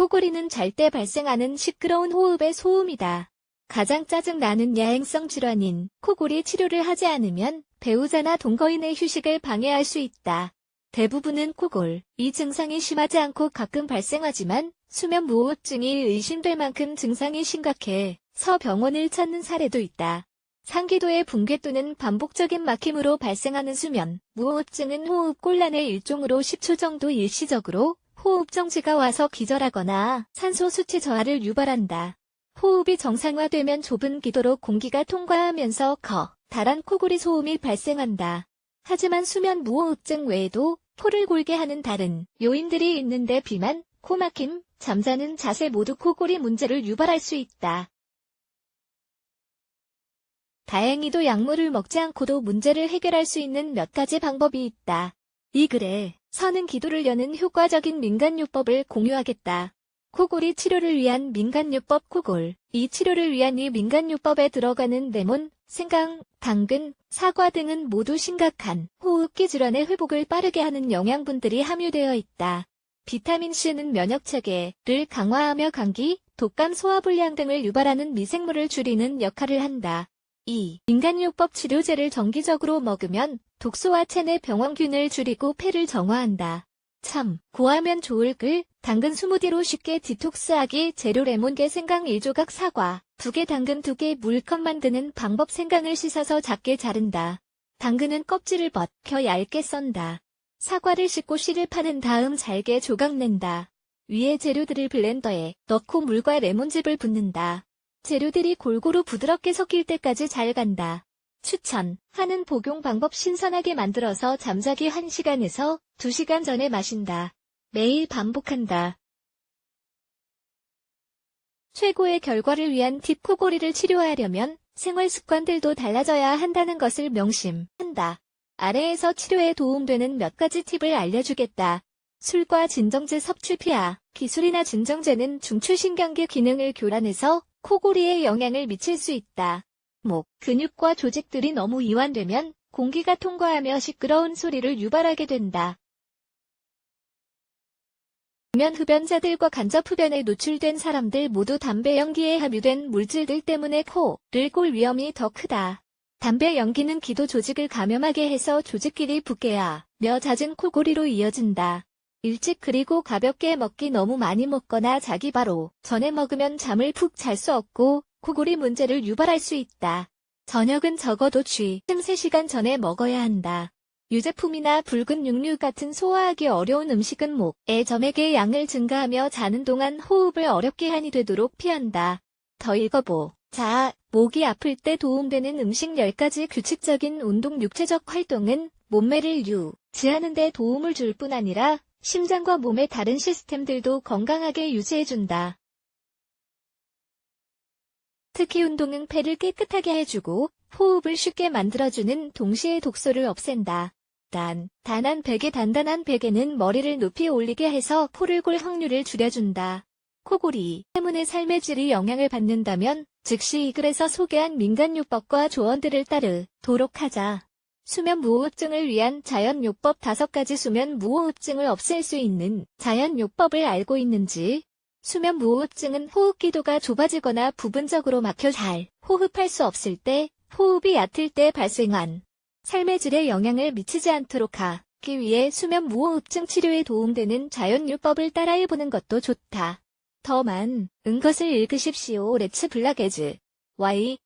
코골이는 잘 때 발생하는 시끄러운 호흡의 소음이다. 가장 짜증나는 야행성 질환인 코골이 치료를 하지 않으면 배우자나 동거인의 휴식을 방해할 수 있다. 대부분은 코골, 이 증상이 심하지 않고 가끔 발생하지만 수면 무호흡증이 의심될 만큼 증상이 심각해 서 병원을 찾는 사례도 있다. 상기도의 붕괴 또는 반복적인 막힘으로 발생하는 수면, 무호흡증은 호흡 곤란의 일종으로 10초 정도 일시적으로 호흡 정지가 와서 기절하거나 산소 수치 저하를 유발한다. 호흡이 정상화되면 좁은 기도로 공기가 통과하면서 거, 달한 코골이 소음이 발생한다. 하지만 수면 무호흡증 외에도 코를 골게 하는 다른 요인들이 있는데 비만, 코막힘, 잠자는 자세 모두 코골이 문제를 유발할 수 있다. 다행히도 약물을 먹지 않고도 문제를 해결할 수 있는 몇 가지 방법이 있다. 이 글에 서는 기도를 여는 효과적인 민간요법을 공유하겠다. 코골이 치료를 위한 민간요법 코골. 이 치료를 위한 이 민간요법에 들어가는 레몬, 생강, 당근, 사과 등은 모두 심각한 호흡기 질환의 회복을 빠르게 하는 영양분들이 함유되어 있다. 비타민C는 면역체계를 강화하며 감기, 독감 소화불량 등을 유발하는 미생물을 줄이는 역할을 한다. 2. 인간요법 치료제를 정기적으로 먹으면 독소와 체내 병원균을 줄이고 폐를 정화한다. 참, 고하면 좋을 글, 당근 스무디로 쉽게 디톡스하기 재료 레몬개 생강 1조각 사과, 2개 당근 2개 물컵 만드는 방법 생강을 씻어서 작게 자른다. 당근은 껍질을 벗겨 얇게 썬다. 사과를 씻고 씨를 파는 다음 잘게 조각 낸다. 위에 재료들을 블렌더에 넣고 물과 레몬즙을 붓는다. 재료들이 골고루 부드럽게 섞일 때까지 잘 간다. 추천. 하는 복용 방법 신선하게 만들어서 잠자기 1시간에서 2시간 전에 마신다. 매일 반복한다. 최고의 결과를 위한 팁 코골이를 치료하려면 생활 습관들도 달라져야 한다는 것을 명심한다. 아래에서 치료에 도움되는 몇 가지 팁을 알려주겠다. 술과 진정제 섭취 피하. 기술이나 진정제는 중추신경계 기능을 교란해서 코골이에 영향을 미칠 수 있다. 목, 근육과 조직들이 너무 이완되면 공기가 통과하며 시끄러운 소리를 유발하게 된다. 면 흡연자들과 간접 흡연에 노출된 사람들 모두 담배 연기에 함유된 물질들 때문에 코를 골 위험이 더 크다. 담배 연기는 기도 조직을 감염하게 해서 조직끼리 붙게 하며 잦은 코골이로 이어진다. 일찍 그리고 가볍게 먹기 너무 많이 먹거나 자기 바로 전에 먹으면 잠을 푹 잘 수 없고 코골이 문제를 유발할 수 있다. 저녁은 적어도 취, 침 3시간 전에 먹어야 한다. 유제품이나 붉은 육류 같은 소화하기 어려운 음식은 목에 점액의 양을 증가하며 자는 동안 호흡을 어렵게 하니 되도록 피한다. 더 읽어보. 자, 목이 아플 때 도움되는 음식 10가지 규칙적인 운동 육체적 활동은 몸매를 유지하는 데 도움을 줄 뿐 아니라 심장과 몸의 다른 시스템들도 건강하게 유지해준다. 특히 운동은 폐를 깨끗하게 해주고 호흡을 쉽게 만들어주는 동시에 독소를 없앤다. 단, 단한 베개 단단한 베개는 머리를 높이 올리게 해서 포를 골 확률을 줄여준다. 코골이 때문에 삶의 질이 영향을 받는다면 즉시 이 글에서 소개한 민간요법과 조언들을 따르도록 하자. 수면 무호흡증을 위한 자연요법 5가지 수면 무호흡증을 없앨 수 있는 자연요법을 알고 있는지 수면 무호흡증은 호흡기도가 좁아지거나 부분적으로 막혀 잘 호흡할 수 없을 때, 호흡이 얕을 때 발생한 삶의 질에 영향을 미치지 않도록 하기 위해 수면 무호흡증 치료에 도움되는 자연요법을 따라해보는 것도 좋다. 더 많은 것을 읽으십시오. 레츠 블락에즈 Y